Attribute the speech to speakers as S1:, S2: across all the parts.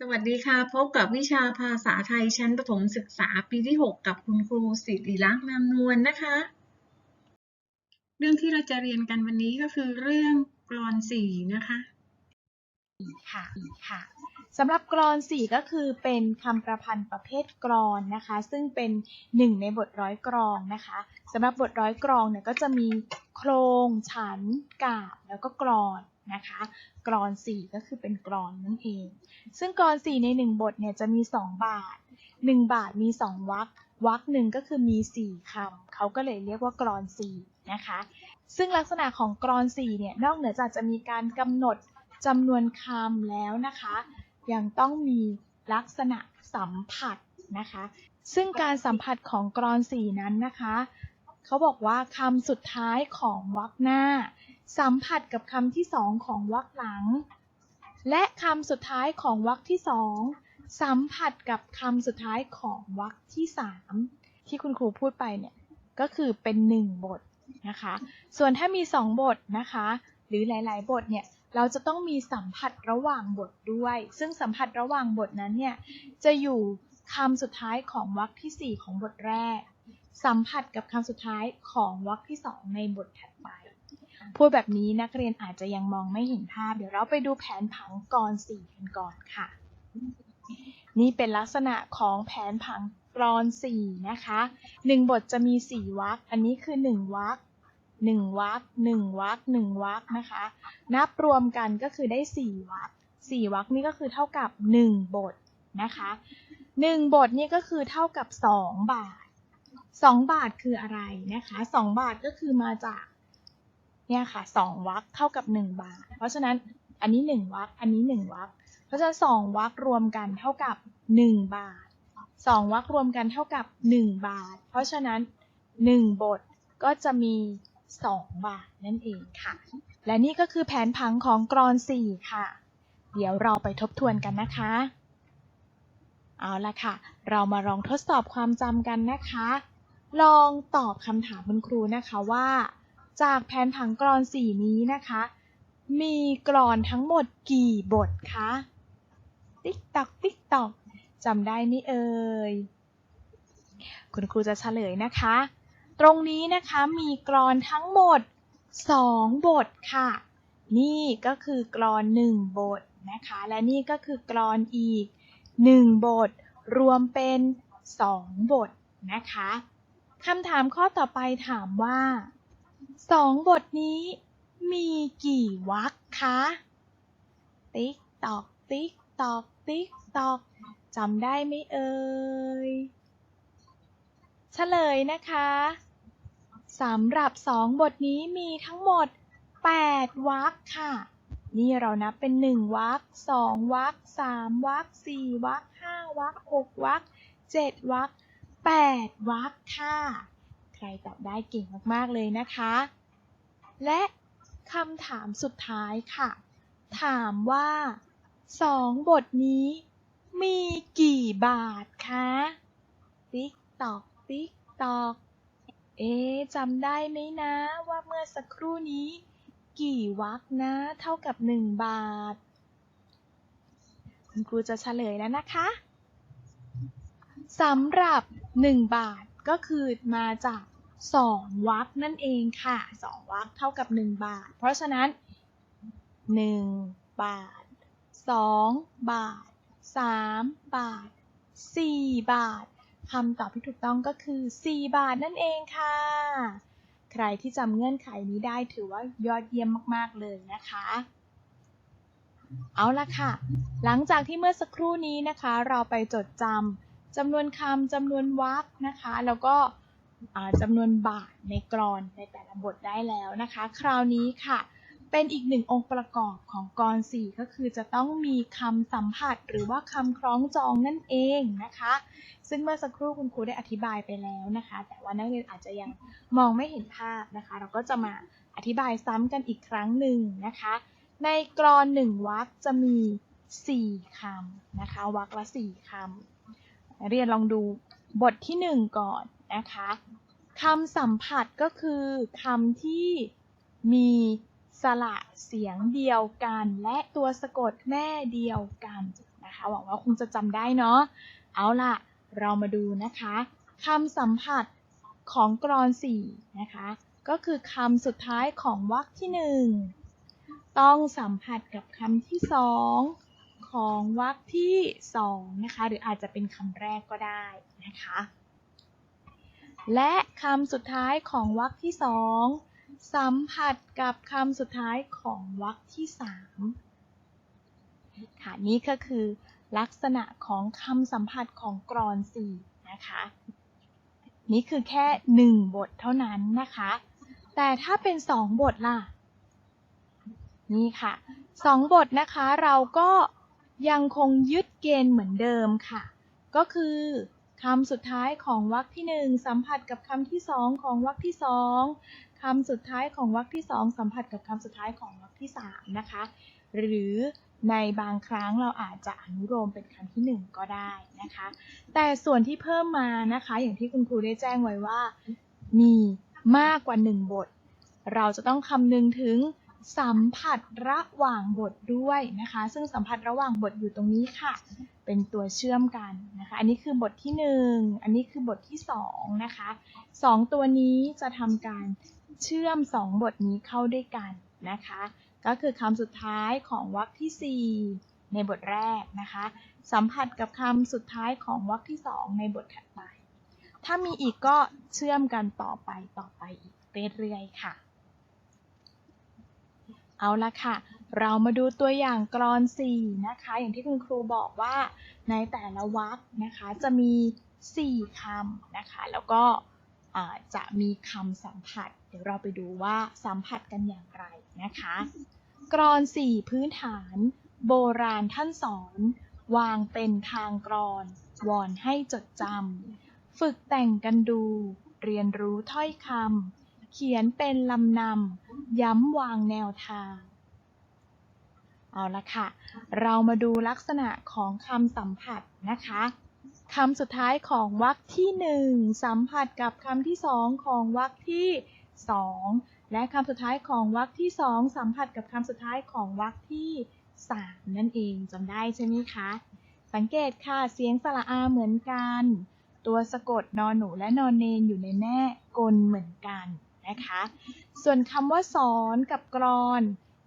S1: สวัสดีค่ะ พบกับวิชาภาษาไทยชั้นประถมศึกษาปีที่ 6 กับคุณครูสิริลักษณ์นามนวลนะคะ เรื่องที่เราจะเรียนกันวันนี้ก็คือเรื่องกลอนสี่นะคะ
S2: ค่ะค่ะสำหรับกรอนสี่ก็คือเป็นคำประพันธ์ประเภทกรอนนะคะ ซึ่งเป็นหนึ่งในบทร้อยกรองนะคะสำหรับบทร้อยกรองเนี่ยก็จะมีโครงฉันกาบแล้วก็กรอน นะคะ กรอนสี่ก็คือเป็นกรอนนั่นเอง ซึ่งกรอนสี่ในหนึ่งบทเนี่ยจะมีสองบาทหนึ่งบาทมีสองวรรควรรคหนึ่งก็คือมีสี่คำเขาก็เลยเรียกว่ากรอนสี่นะคะ ซึ่งลักษณะของกรอนสี่เนี่ย นอกเหนือจากจะมีการกำหนดจำนวนคำแล้วนะคะ ยังต้องมีลักษณะสัมผัสนะคะ ซึ่งการสัมผัสของกรอนสี่นั้นนะคะ เขาบอกว่าคำสุดท้ายของวรรคหน้า สัมผัสกับคำที่สองของวรรคหลัง และคำสุดท้ายของวรรคที่สองสัมผัสกับคำสุดท้ายของวรรคที่สามที่คุณครูพูดไปเนี่ยก็คือเป็นหนึ่งบทนะคะ ส่วนถ้ามีสองบทนะคะ หรือหลาย ๆ บทเนี่ยเราจะต้องมีสัมผัสระหว่างบทด้วย ซึ่งสัมผัสระหว่างบทนั้นเนี่ยจะอยู่คำสุดท้ายของวรรคที่ 4 ของบทแรก สัมผัสกับคำสุดท้ายของวรรคที่ 2 ในบทถัดไป พูดแบบนี้นักเรียนอาจจะยังมองไม่เห็นภาพ เดี๋ยวเราไปดูแผนผังกรสี่กันก่อนค่ะ นี่เป็นลักษณะของแผนผังกรอนสี่นะคะหนึ่งบทจะมีสี่วรรคอันนี้คือหนึ่งวรรคหนึ่งวรรคหนึ่งวรรคหนึ่งวรรคนะคะ นับรวมกันก็คือได้สี่วรรคสี่วรรคนี่ก็คือเท่ากับหนึ่งบทนะคะหนึ่งบทนี่ก็คือเท่ากับสองบาทสองบาทคืออะไรนะคะสองบาทก็คือมาจาก เนี่ยค่ะสองวรรคเท่ากับหนึ่งบาท เพราะฉะนั้นอันนี้หนึ่งวรรคอันนี้หนึ่งวรรคเพราะฉะนั้นสองวรรครวมกันเท่ากับหนึ่งบาทสองวรรครวมกันเท่ากับหนึ่งบาท เพราะฉะนั้นหนึ่งบทก็จะมี2บาทนั่นเองค่ะ และนี่ก็คือแผนผังของกรอน4ค่ะ เดี๋ยวเราไปทบทวนกันนะคะ เอาละค่ะ เรามาลองทดสอบความจำกันนะคะ ลองตอบคำถามคุณครูนะคะว่า จากแผนผังกรอน 4 นี้นะคะ มีกรอนทั้งหมดกี่บทคะ ติ๊กตอก ติ๊กตอกจำได้ไหมเอ่ย คุณครูจะเฉลยนะคะ ตรงนี้นะคะมีกรอนทั้งหมด 2 บทค่ะ นี่ก็คือกรอน 1 บทนะคะ และนี่ก็คือกรอนอีก 1 บท รวมเป็น 2 บทนะคะคำถามข้อต่อไปถามว่า 2บทนี้มีกี่วรรคคะ ติ๊กตอก ติ๊กตอก ติ๊กตอกจำได้ไหมเอ่ย เฉลยนะคะสำหรับสองบทนี้มีทั้งหมด 8วรรคค่ะ นี่เรานับเป็น 1วรรค2วรรค3วรรค4วรรค5วรรค6วรรค7วรรค8วรรคค่ะ ใครตอบได้เก่งมากๆเลยนะคะ และคำถามสุดท้ายค่ะ ถามว่าสองบทนี้มีกี่บาทคะ ติ๊กตอก ติ๊กตอก เอ๊จำได้ไหมนะว่าเมื่อสักครู่นี้ กี่วรรคนะ เท่ากับหนึ่งบาท คุณครูจะเฉลยแล้วนะคะสำหรับหนึ่งบาท ก็คือมาจากสองวรรคนั่นเองค่ะสองวรรคเท่ากับหนึ่งบาท เพราะฉะนั้นหนึ่งบาทสองบาทสามบาทสี่บาทคำตอบที่ถูกต้องก็คือ 4 บาทนั่นเองค่ะ ใครที่จำเงื่อนไขนี้ได้ถือว่ายอดเยี่ยมมาก ๆ เลยนะคะ เอาละค่ะ หลังจากที่เมื่อสักครู่นี้นะคะ เราไปจดจำ จำนวนคำจำนวนวรรคนะคะ แล้วก็จำนวนบาทในกรอนในแต่ละบทได้แล้วนะคะ คราวนี้ค่ะ เป็นอีกหนึ่งองค์ประกอบของกรสี่ก็คือจะต้องมีคำสัมผัสหรือว่าคำคล้องจองนั่นเองนะคะ ซึ่งเมื่อสักครู่คุณครูได้อธิบายไปแล้วนะคะ แต่ว่านักเรียนอาจจะยังมองไม่เห็นภาพนะคะ เราก็จะมาอธิบายซ้ำกันอีกครั้งหนึ่งนะคะ ในกรอนหนึ่งวรรคจะมี 4 คำนะคะวรรคละ 4 คำ เรียนลองดูบทที่1ก่อนนะคะคำสัมผัสก็คือคำที่มีสระเสียงเดียวกัน และตัวสะกดแม่เดียวกันนะคะนะคะ หวังว่าคงจะจำได้เนาะเอาล่ะ เรามาดูนะคะคำสัมผัสของกรอนสี่นะคะ ก็คือคำสุดท้ายของวรรคที่หนึ่งต้องสัมผัสกับคำที่สอง ของวรรคที่สองนะคะหรืออาจจะเป็นคำแรกก็ได้นะคะและคำสุดท้ายของวรรคที่สองสัมผัสกับคำสุดท้ายของวรรคที่สามค่ะนี่ก็คือลักษณะของคำสัมผัสของกรอนสีนะคะนี่คือแค่หนึ่งบทเท่านั้นนะคะ แต่ถ้าเป็นสองบทล่ะนี่ค่ะสองบทนะคะเราก็ ยังคงยึดเกณฑ์เหมือนเดิมค่ะ ก็คือคำสุดท้ายของวรรคที่หนึ่งสัมผัสกับคำที่สองของวรรคที่สองคำสุดท้ายของวรรคที่สองสัมผัสกับคำสุดท้ายของวรรคที่สามนะคะ หรือในบางครั้งเราอาจจะอนุโลมเป็นคำที่หนึ่งก็ได้นะคะ แต่ส่วนที่เพิ่มมานะคะ อย่างที่คุณครูได้แจ้งไว้ว่า มีมากกว่าหนึ่งบท เราจะต้องคำนึงถึง สัมผัสระหว่างบทด้วยนะคะ ซึ่งสัมผัสระหว่างบทอยู่ตรงนี้ค่ะ เป็นตัวเชื่อมกันนะคะ อันนี้คือบทที่หนึ่งอันนี้คือบทที่สองนะคะสองตัวนี้จะทำการเชื่อมสองบทนี้เข้าด้วยกันนะคะ ก็คือคำสุดท้ายของวรรคที่ 4 ในบทแรกนะคะ สัมผัสกับคำสุดท้ายของวรรคที่ 2 ในบทถัดไป ถ้ามีอีกก็เชื่อมกันต่อไปต่อไปอีกเรื่อยๆค่ะ เอาละค่ะ เรามาดูตัวอย่างกรอน 4 นะคะ อย่างที่คุณครูบอกว่าในแต่ละวรรคนะคะจะมี 4 คำนะคะ แล้วก็จะมีคำสัมผัส เดี๋ยวเราไปดูว่าสัมผัสกันอย่างไรนะคะ กรอน 4 พื้นฐาน โบราณท่านสอน วางเป็นทางกรอน วอนให้จดจำฝึกแต่งกันดู เรียนรู้ถ้อยคำ เขียนเป็นลำนำย้ำวางแนวทาง เอาละค่ะ เรามาดูลักษณะของคำสัมผัสนะคะคำสุดท้ายของวรรคที่หนึ่งสัมผัสกับคำที่สองของวรรคที่สองและคำสุดท้ายของวรรคที่สองสัมผัสกับคำสุดท้ายของวรรคที่สามนั่นเองจำได้ใช่ไหมคะ สังเกตค่ะเสียงสระอาเหมือนกัน ตัวสะกดนอนหนูและนอนเนนอยู่ในแม่กลเหมือนกัน นะคะ ส่วนคำว่าสอนกับกรอน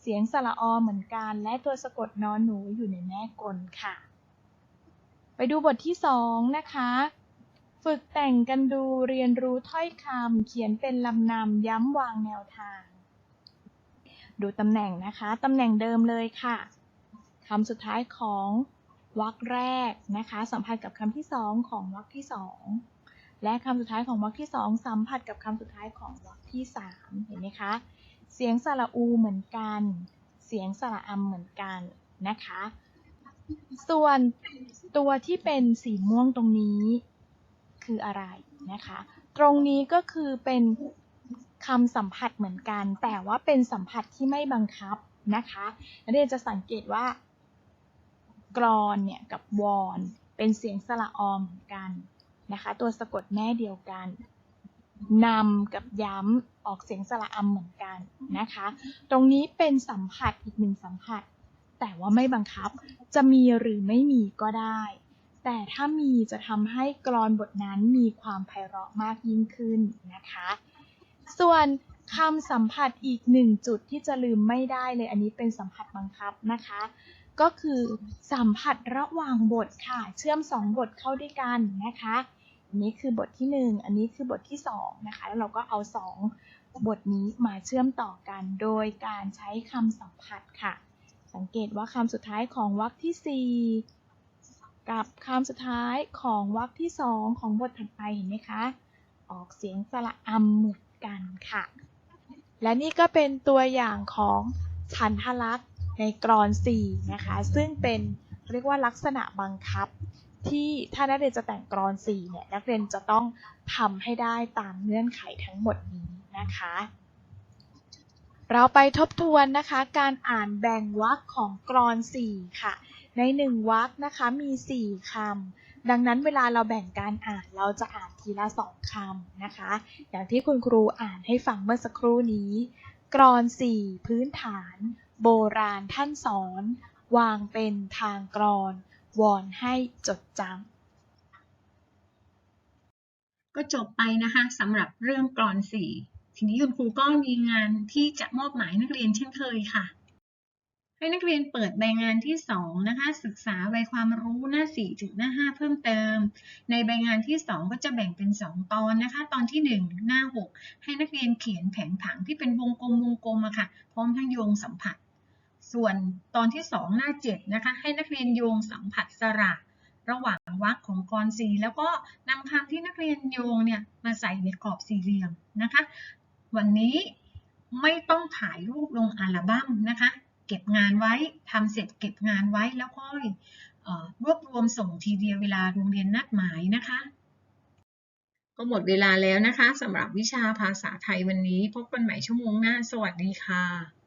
S2: เสียงสระอเหมือนกัน และตัวสะกดนอนหนูอยู่ในแม่กลค่ะ ไปดูบทที่สองนะคะ ฝึกแต่งกันดูเรียนรู้ถ้อยคำเขียนเป็นลำนำย้ำวางแนวทาง ดูตำแหน่งนะคะตำแหน่งเดิมเลยค่ะคำสุดท้ายของวรรคแรกนะคะ สัมผัสกับคำที่สองของวรรคที่สอง และคำสุดท้ายของวรรคที่สองสัมผัสกับคำสุดท้ายของวรรคที่สามเห็นไหมคะ เสียงสระอูเหมือนกัน เสียงสระอำเหมือนกันนะคะ ส่วนตัวที่เป็นสีม่วงตรงนี้คืออะไรนะคะ ตรงนี้ก็คือเป็นคำสัมผัสเหมือนกัน แต่ว่าเป็นสัมผัสที่ไม่บังคับนะคะนักเรียนจะสังเกตว่ากรอนเนี่ยกับวอนเป็นเสียงสระออมเหมือนกัน นะคะ ตัวสะกดแม่เดียวกันนำกับย้ำออกเสียงสระอำเหมือนกันนะคะ ตรงนี้เป็นสัมผัสอีกหนึ่งสัมผัส แต่ว่าไม่บังคับจะมีหรือไม่มีก็ได้ แต่ถ้ามีจะทำให้กรอนบทนั้นมีความไพเราะมากยิ่งขึ้นนะคะ ส่วนคำสัมผัสอีกหนึ่งจุดที่จะลืมไม่ได้เลย อันนี้เป็นสัมผัสบังคับนะคะ ก็คือสัมผัสระหว่างบทค่ะ เชื่อมสองบทเข้าด้วยกันนะคะ อันนี้คือบทที่หนึ่งอันนี้คือบทที่สองนะคะแล้วเราก็เอาสองบทนี้มาเชื่อมต่อกันโดยการใช้คำสัมผัสค่ะ สังเกตว่าคำสุดท้ายของวรรคที่ 4 กับคำสุดท้ายของวรรคที่ 2 ของบทถัดไปเห็นไหมคะ ออกเสียงสระอำเหมือนกันค่ะ และนี่ก็เป็นตัวอย่างของฉันทลักษณ์ในกรอน4นะคะ ซึ่งเป็นเรียกว่าลักษณะบังคับ ที่ถ้านักเรียนจะแต่งกรอน4เนี่ยนักเรียนจะต้องทำให้ได้ตามเงื่อนไขทั้งหมดนี้นะคะ เราไปทบทวนนะคะการอ่านแบ่งวรรคของกรอน 4 ค่ะ ใน 1วรรคนะคะมี 4คำดังนั้นเวลาเราแบ่งการอ่านเราจะอ่านทีละ 2คำนะคะ อย่างที่คุณครูอ่านให้ฟังเมื่อสักครู่นี้ กรอน 4 พื้นฐาน โบราณท่านสอน วางเป็นทางกรอน วอนให้จดจำ
S1: ก็จบไปนะคะสำหรับเรื่องกรอนสี่ทีนี้คุณครูก็มีงานที่จะมอบหมายนักเรียนเช่นเคยค่ะ ให้นักเรียนเปิดใบงานที่ 2 นะคะ ศึกษาใบความรู้หน้า 4 ถึงหน้า 5 เพิ่มเติม ในใบงานที่ 2 ก็จะแบ่งเป็น 2 ตอนนะคะ ตอนที่ 1 หน้า 6 ให้นักเรียนเขียนแผงผังที่เป็นวงกลมวงกลมอะค่ะ พร้อมทั้งโยงสัมผัส ส่วนตอนที่ 2 หน้า 7 นะคะ ให้นักเรียนโยงสัมผัสสระระหว่างวรรคของกรสีแล้วก็นำคำที่นักเรียนโยงเนี่ยมาใส่ในกรอบสี่เหลี่ยมนะคะ วันนี้ไม่ต้องถ่ายรูปลงอัลบั้มนะคะ เก็บงานไว้ทำเสร็จเก็บงานไว้แล้วค่อยรวบรวมส่งทีเดียวเวลาโรงเรียนนัดหมายนะคะ ก็หมดเวลาแล้วนะคะสำหรับวิชาภาษาไทยวันนี้ พบกันใหม่ชั่วโมงหน้า สวัสดีค่ะ